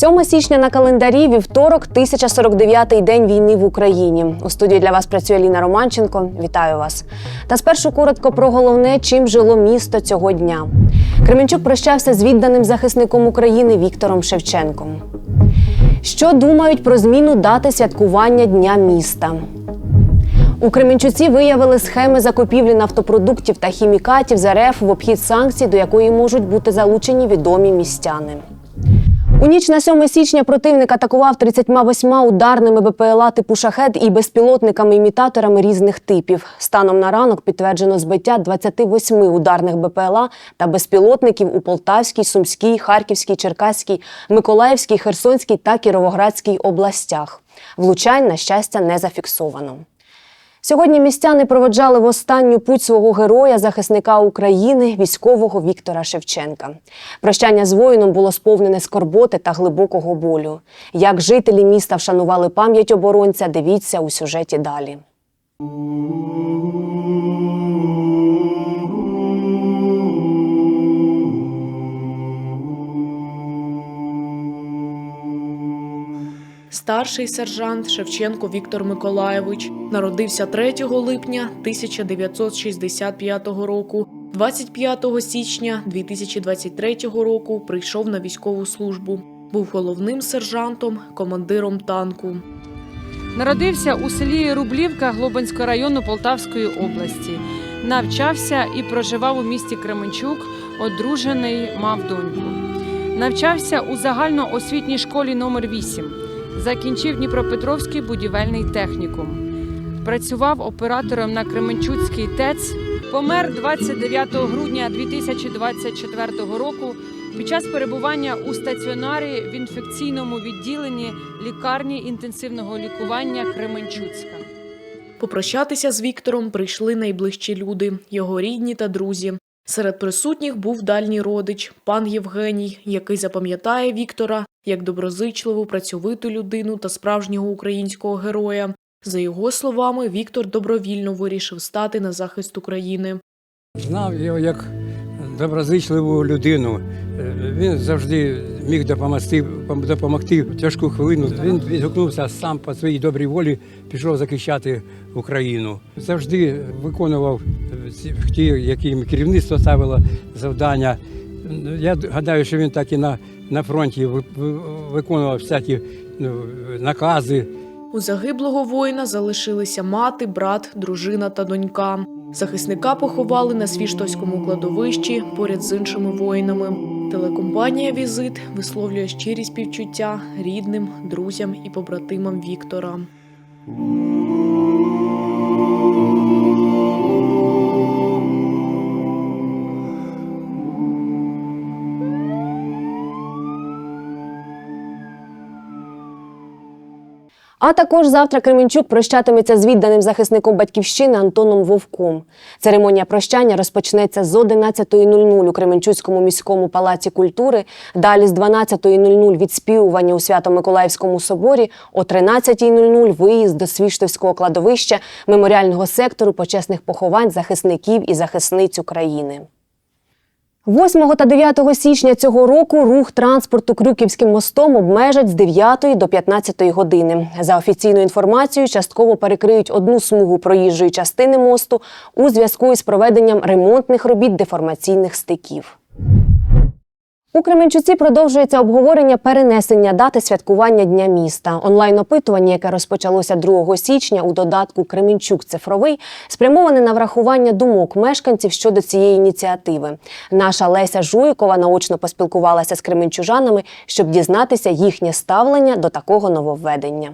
Сьоме січня на календарі вівторок, 1049-й день війни в Україні. У студії для вас працює Ліна Романченко. Вітаю вас. Та спершу коротко про головне, чим жило місто цього дня. Кременчук прощався з відданим захисником України Віктором Шевченком. Що думають про зміну дати святкування Дня міста? У Кременчуці виявили схеми закупівлі нафтопродуктів та хімікатів з РФ в обхід санкцій, до якої можуть бути залучені відомі містяни. У ніч на 7 січня противник атакував 38 ударними БПЛА типу шахет і безпілотниками-імітаторами різних типів. Станом на ранок підтверджено збиття 28 ударних БПЛА та безпілотників у Полтавській, Сумській, Харківській, Черкаській, Миколаївській, Херсонській та Кіровоградській областях. Влучань, на щастя, не зафіксовано. Сьогодні містяни проведжали в останню путь свого героя, захисника України, військового Віктора Шевченка. Прощання з воїном було сповнене скорботи та глибокого болю. Як жителі міста вшанували пам'ять оборонця, дивіться у сюжеті далі. Старший сержант Шевченко Віктор Миколаєвич народився 3 липня 1965 року. 25 січня 2023 року прийшов на військову службу. Був головним сержантом, командиром танку. Народився у селі Рублівка Глобинського району Полтавської області. Навчався і проживав у місті Кременчук, одружений, мав доньку. Навчався у загальноосвітній школі номер 8 Закінчив Дніпропетровський будівельний технікум. Працював оператором на Кременчуцький ТЕЦ. Помер 29 грудня 2024 року під час перебування у стаціонарі в інфекційному відділенні лікарні інтенсивного лікування Кременчуцька. Попрощатися з Віктором прийшли найближчі люди, його рідні та друзі. Серед присутніх був дальній родич, пан Євгеній, який запам'ятає Віктора як доброзичливу, працьовиту людину та справжнього українського героя. За його словами, Віктор добровільно вирішив стати на захист України. Знав його як доброзичливу людину. Е, Він завжди міг допомогти, допомогти в тяжку хвилину. Він відгукнувся сам по своїй добрій волі, пішов захищати Україну. Завжди виконував ті, які керівництво ставило завдання. Я гадаю, що він так і на, на фронті ви- ви- виконував всякі ну, накази. У загиблого воїна залишилися мати, брат, дружина та донька. Захисника поховали на Свіштовському кладовищі поряд з іншими воїнами. Телекомпанія Візит висловлює щирі співчуття рідним, друзям і побратимам Віктора. А також завтра Кременчук прощатиметься з відданим захисником батьківщини Антоном Вовком. Церемонія прощання розпочнеться з 11.00 у Кременчуцькому міському палаці культури. Далі з 12.00 відспівування у Свято-Миколаївському соборі, о 13.00 виїзд до Свіштовського кладовища меморіального сектору почесних поховань захисників і захисниць України. 8 та 9 січня цього року рух транспорту Крюківським мостом обмежать з 9 до 15 години. За офіційною інформацією, частково перекриють одну смугу проїжджої частини мосту у зв'язку із проведенням ремонтних робіт деформаційних стиків. У Кременчуці продовжується обговорення перенесення дати святкування Дня міста. Онлайн-опитування, яке розпочалося 2 січня у додатку Кременчук цифровий, спрямоване на врахування думок мешканців щодо цієї ініціативи. Наша Леся Жуйкова наочно поспілкувалася з кременчужанами, щоб дізнатися їхнє ставлення до такого нововведення.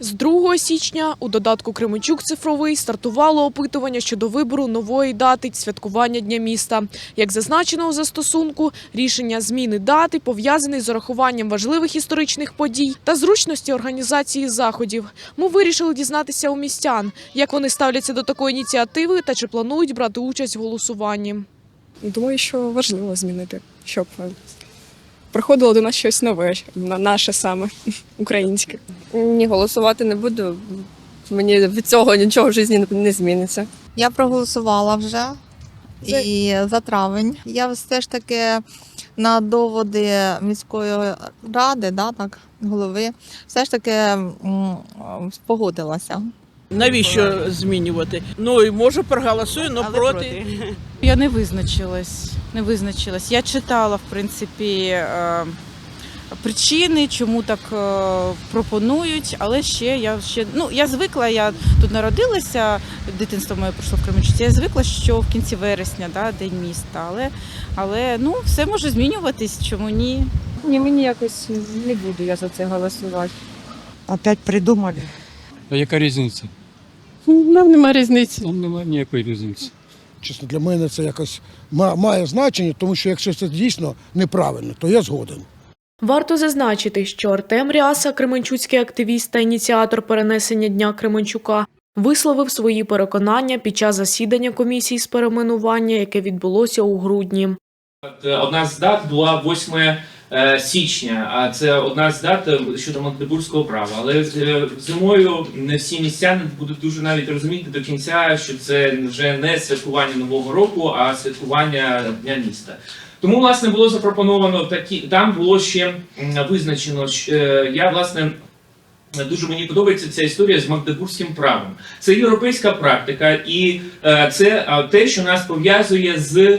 З 2 січня у додатку Кременчук цифровий стартувало опитування щодо вибору нової дати святкування Дня міста. Як зазначено у застосунку, рішення зміни дати пов'язаний з урахуванням важливих історичних подій та зручності організації заходів. Ми вирішили дізнатися у містян, як вони ставляться до такої ініціативи та чи планують брати участь в голосуванні. Думаю, що важливо змінити, щоб е, приходило до нас щось нове, на- наше саме українське. Ні, голосувати не буду. Мені від цього нічого в житті не- зміниться. Я проголосувала вже і за травень. Я все ж таки на доводи міської ради, да, так, голови, все ж таки м, погодилася. Навіщо змінювати? Ну і може проголосую, але проти. Я не визначилась. Не визначилась. Я читала, в принципі, е, причини, чому так е, пропонують, але ще я ще ну я звикла. Я тут народилася, дитинство моє пройшло в Кременчуці. Я звикла, що в кінці вересня, да, день міста. Але але ну все може змінюватись. Чому ні? Ні, мені якось не буду я за це голосувати. Опять придумали. А яка різниця? Нам нема різниці. Там немає ніякої різниці. Чесно, для мене це якось має значення, тому що якщо це дійсно неправильно, то я згоден. Варто зазначити, що Артем Ряса, кременчуцький активіст та ініціатор перенесення Дня Кременчука, висловив свої переконання під час засідання комісії з перейменування, яке відбулося у грудні. Е, Одна з дат була 8 е, січня, а це одна з дат е, щодо Магдебурзького права. Але зимою не всі містяни будуть дуже навіть розуміти до кінця, що це вже не святкування нового року, а святкування дня міста. Тому власне було запропоновано такі. Там було ще визначено. що, е, Я власне. Дуже мені подобається ця історія з магдебурзьким правом. Це європейська практика, і е, це е, те, що нас пов'язує з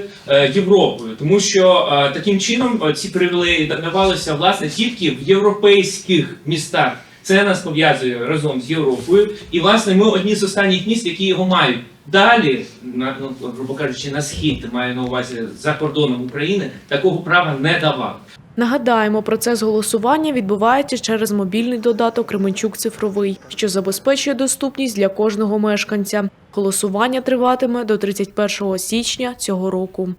Європою, тому що таким чином ці привілеї давалися власне тільки в європейських містах. Це нас пов'язує разом з Європою, і власне ми одні з останніх міст, які його мають. Далі, на ну, грубо кажучи, на схід маю на увазі за кордоном України, такого права не давав. Нагадаємо, процес голосування відбувається через мобільний додаток Кременчук цифровий, що забезпечує доступність для кожного мешканця. Голосування триватиме до 31 січня цього року.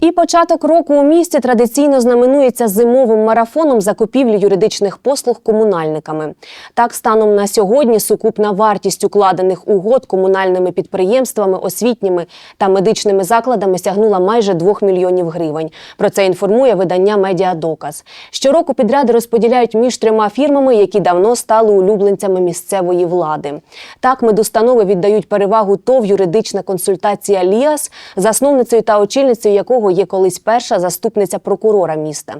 І початок року у місті традиційно знаменується зимовим марафоном закупівлі юридичних послуг комунальниками. Так, станом на сьогодні сукупна вартість укладених угод комунальними підприємствами, освітніми та медичними закладами сягнула майже 2 мільйонів гривень. Про це інформує видання Медіадоказ. Щороку підряди розподіляють між трьома фірмами, які давно стали улюбленцями місцевої влади. Так, медустанови віддають перевагу ТОВ юридична консультація Ліас, засновницею та очільницею якого є колись перша заступниця прокурора міста.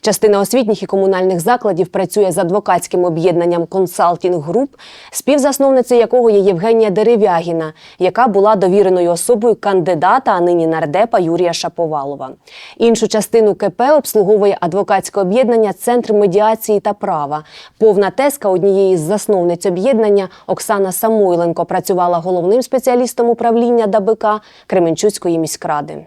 Частина освітніх і комунальних закладів працює з адвокатським об'єднанням Консалтінг Груп, співзасновницею якого є Євгенія Дерев'ягіна, яка була довіреною особою кандидата, а нині нардепа Юрія Шаповалова. Іншу частину КП обслуговує адвокатське об'єднання Центр медіації та права. Повна тезка однієї з засновниць об'єднання Оксана Самойленко працювала головним спеціалістом управління ДАБК Кременчуцької міськради.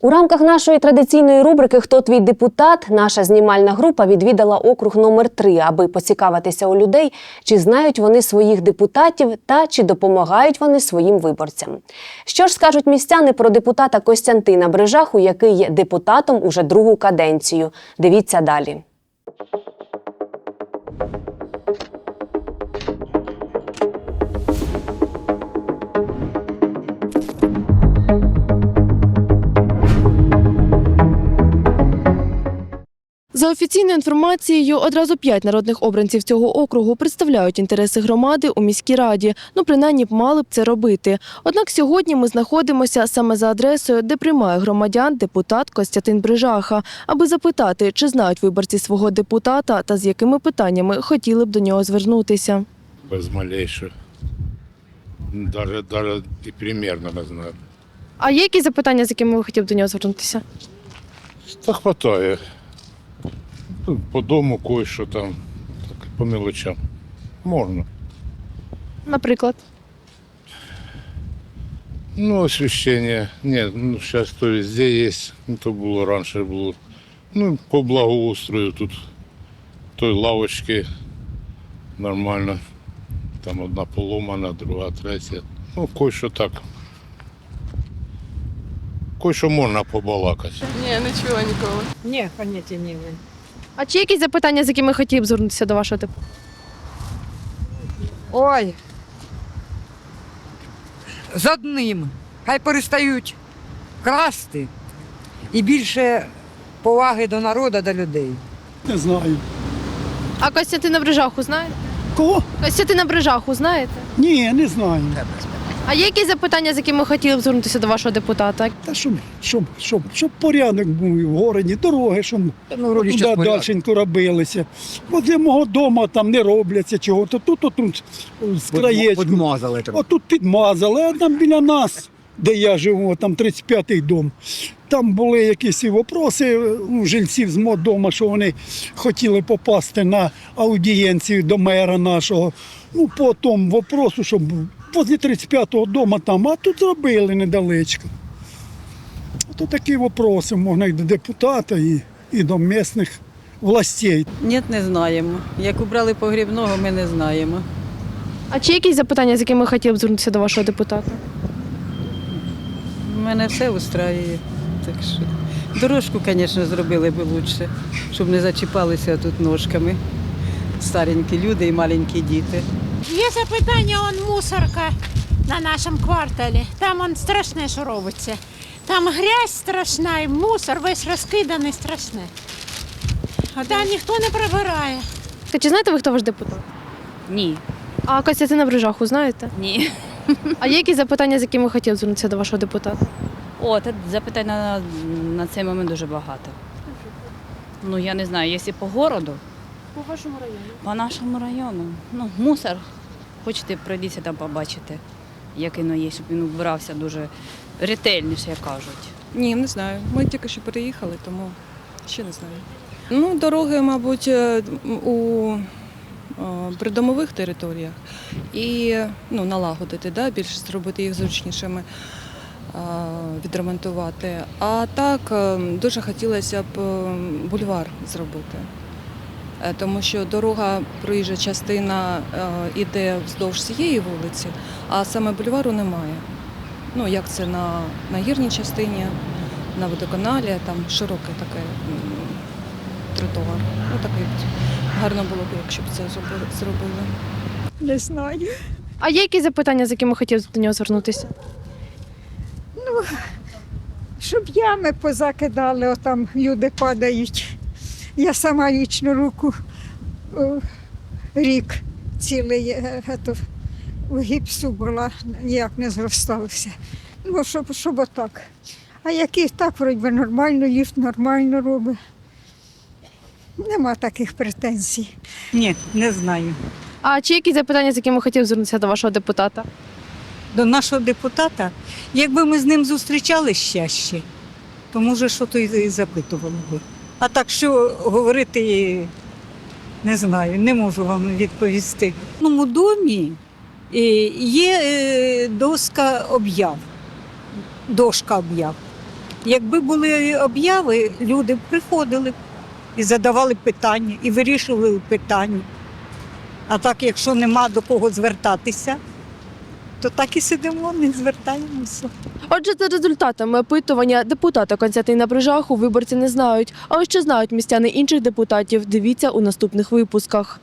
У рамках нашої традиційної рубрики Хто твій депутат наша знімальна група відвідала округ номер 3 аби поцікавитися у людей, чи знають вони своїх депутатів та чи допомагають вони своїм виборцям. Що ж скажуть містяни про депутата Костянтина Брижаху, який є депутатом уже другу каденцію? Дивіться далі. За офіційною інформацією, одразу п'ять народних обранців цього округу представляють інтереси громади у міській раді. Ну, принаймні б мали б це робити. Однак сьогодні ми знаходимося саме за адресою, де приймає громадян депутат Костянтин Брижаха, аби запитати, чи знають виборці свого депутата та з якими питаннями хотіли б до нього звернутися. Без малейших. Даже, даже и примерно не знаю. А є якісь запитання, з якими ви хотіли б до нього звернутися? Та хватає. Ну, По дому кое-що там, так, по мелочам. Можна. Наприклад. Ну, освещение. Нет, ну, сейчас то везде есть. Ну, то було раніше було. Ну, по благоустрою тут той лавочки нормально. Там одна поломана, друга, третя. Ну, кое-що так. Кое-що можна побалакати. Ні, не чула ніколи. Ні, поняття не имею. А чи є якісь запитання, з якими хотіли б звернутися до вашого депутата? Ой. З одним. Хай перестають красти і більше поваги до народу, до людей. Не знаю. А Костянтина Брижаху знаєте? Кого? Костянтина Брижаху знаєте? Ні, не знаю. А є якісь запитання, з якими хотіли б звернутися до вашого депутата? Та щоб, щоб, щоб, щоб порядок був в городі, дороги, щоб Ну, туди дальшенько робилися. Бо для мого дому там не робляться чого, то тут, то тут з краєчку. Підмазали. Отут підмазали, а там біля нас, де я живу, там 35-й дом. Там були якісь і вопроси у жильців з мого дому, що вони хотіли попасти на аудієнцію до мера нашого. Ну, по тому вопросу, щоб возле 35-го дому там, а тут зробили недалечко. То такі вопроси можна і до депутата, і, і до місних властей. Ні, не знаємо. Як убрали погрібного, ми не знаємо. А чи якісь запитання, з якими хотіли б звернутися до вашого депутата? У мене все устраює. Так що дорожку, звісно, зробили б краще, щоб не зачіпалися тут ножками. Старенькі люди і маленькі діти. Є запитання, он мусорка на нашому кварталі. Там он страшне, що робиться. Там грязь страшна і мусор весь розкиданий страшне. А там ніхто не прибирає. Та чи знаєте ви, хто ваш депутат? Ні. А Костянтина Брижаху знаєте? Ні. А є якісь запитання, з якими хотіли звернутися до вашого депутата? О, та запитань на, на цей момент дуже багато. Ну, я не знаю, якщо по городу, По вашому району. по нашому району, ну, мусор. Хочете, пройдіться там побачити, як воно є, щоб він вбирався дуже ретельніше, як кажуть. Ні, не знаю. Ми тільки що переїхали, тому ще не знаю. Ну, дороги, мабуть, е, у е, придомових територіях і ну, налагодити, да, більш зробити їх зручнішими, е, відремонтувати. А так дуже хотілося б бульвар зробити. Е, Тому що дорога, проїжджа частина е, іде вздовж цієї вулиці, а саме бульвару немає. Ну, як це на, на гірній частині, на водоканалі, там широке таке тротуар. Ну, такий гарно було б, якщо б це зробили. Не знаю. А є якісь запитання, з якими хотіли б до нього звернутися? Ну, Щоб ями позакидали, отам люди падають. Я сама лічну руку рік цілий е, ето, у гіпсу була, ніяк не зросталося. Ну, щоб, щоб отак. А який так, вроді би, нормально, ліфт нормально робить. Нема таких претензій. Ні, не знаю. А чи якісь запитання, з якими хотіли б звернутися до вашого депутата? До нашого депутата, якби ми з ним зустрічались чаще, то може що то і запитували би. А так що говорити, не знаю, не можу вам відповісти. В одному домі е, є е, доска об'яв, дошка об'яв. Якби були об'яви, люди б приходили і задавали питання, і вирішували питання. А так, якщо нема до кого звертатися, то так і сидимо, не звертаємося. Отже, за результатами опитування депутата Константина Брижаху виборці не знають. А ось що знають містяни інших депутатів, дивіться у наступних випусках.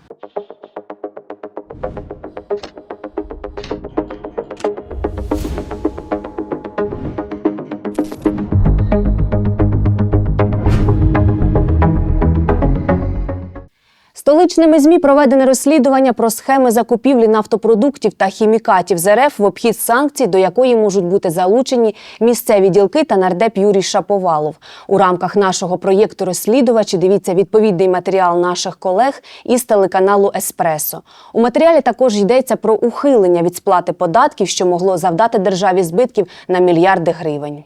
Столичними ЗМІ проведене розслідування про схеми закупівлі нафтопродуктів та хімікатів з РФ в обхід санкцій, до якої можуть бути залучені місцеві ділки та нардеп Юрій Шаповалов. У рамках нашого проєкту розслідувачі дивіться відповідний матеріал наших колег із телеканалу Еспресо. У матеріалі також йдеться про ухилення від сплати податків, що могло завдати державі збитків на мільярди гривень.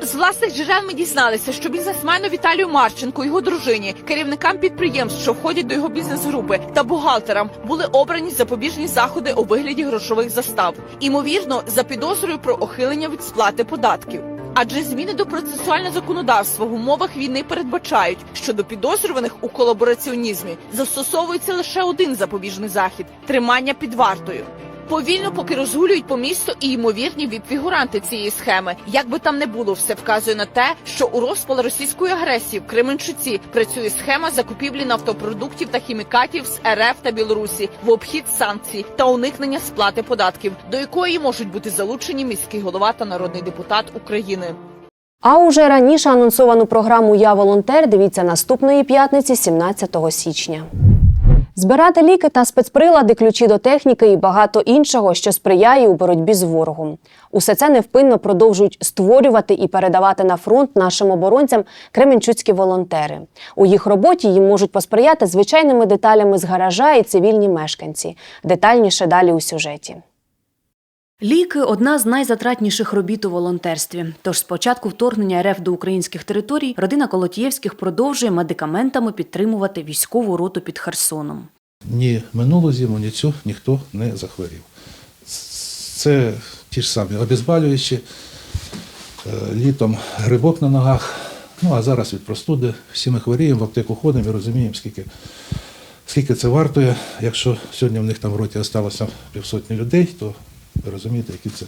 З власних джерел ми дізналися, що бізнесмену Віталію Марченку, його дружині, керівникам підприємств, що входять до його бізнес-групи, та бухгалтерам були обрані запобіжні заходи у вигляді грошових застав. Імовірно, за підозрою про ухилення від сплати податків. Адже зміни до процесуального законодавства в умовах війни передбачають, що до підозрюваних у колабораціонізмі застосовується лише один запобіжний захід тримання під вартою. Повільно поки розгулюють по місту і ймовірні віп-фігуранти цієї схеми. Як би там не було, все вказує на те, що у розпал російської агресії в Кременчуці працює схема закупівлі нафтопродуктів та хімікатів з РФ та Білорусі в обхід санкцій та уникнення сплати податків, до якої можуть бути залучені міський голова та народний депутат України. А уже раніше анонсовану програму Я волонтер дивіться наступної п'ятниці, 17 січня. Збирати ліки та спецприлади, ключі до техніки і багато іншого, що сприяє у боротьбі з ворогом. Усе це невпинно продовжують створювати і передавати на фронт нашим оборонцям кременчуцькі волонтери. У їх роботі їм можуть посприяти звичайними деталями з гаража і цивільні мешканці. Детальніше далі у сюжеті. Ліки одна з найзатратніших робіт у волонтерстві. Тож з початку вторгнення РФ до українських територій родина Колотієвських продовжує медикаментами підтримувати військову роту під Херсоном. Ні минулу зиму, ні цю ніхто не захворів. Це ті ж самі обезболюючі, е, літом грибок на ногах. Ну а зараз від простуди всі ми хворіємо, в аптеку ходимо і розуміємо, скільки, скільки це вартує. Якщо сьогодні в них там в роті залишилося півсотні людей, то ви розумієте, які це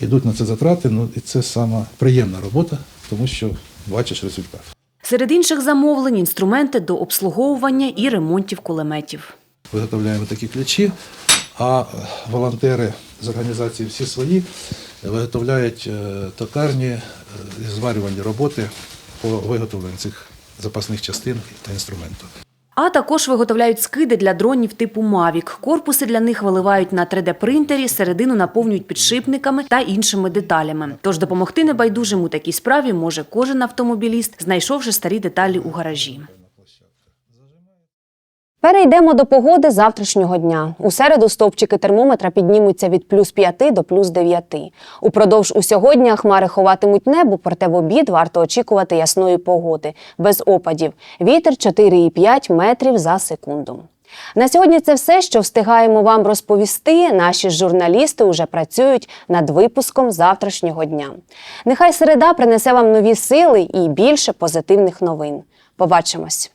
йдуть на це затрати. Ну і це сама приємна робота, тому що бачиш результат. Серед інших замовлень інструменти до обслуговування і ремонтів кулеметів. виготовляємо такі ключі, а е, волонтери з організації всі свої виготовляють е, токарні е, і зварювальні роботи по виготовленню цих запасних частин та інструменту. А також виготовляють скиди для дронів типу Мавік. Корпуси для них виливають на 3D-принтері, середину наповнюють підшипниками та іншими деталями. Тож допомогти небайдужим у такій справі може кожен автомобіліст, знайшовши старі деталі у гаражі. Перейдемо до погоди завтрашнього дня. У середу стовпчики термометра піднімуться від плюс 5 до плюс 9. Упродовж усього дня хмари ховатимуть небо, проте в обід варто очікувати ясної погоди, без опадів. Вітер 4,5 метрів за секунду. На сьогодні це все, що встигаємо вам розповісти. Наші журналісти вже працюють над випуском завтрашнього дня. Нехай середа принесе вам нові сили і більше позитивних новин. Побачимось!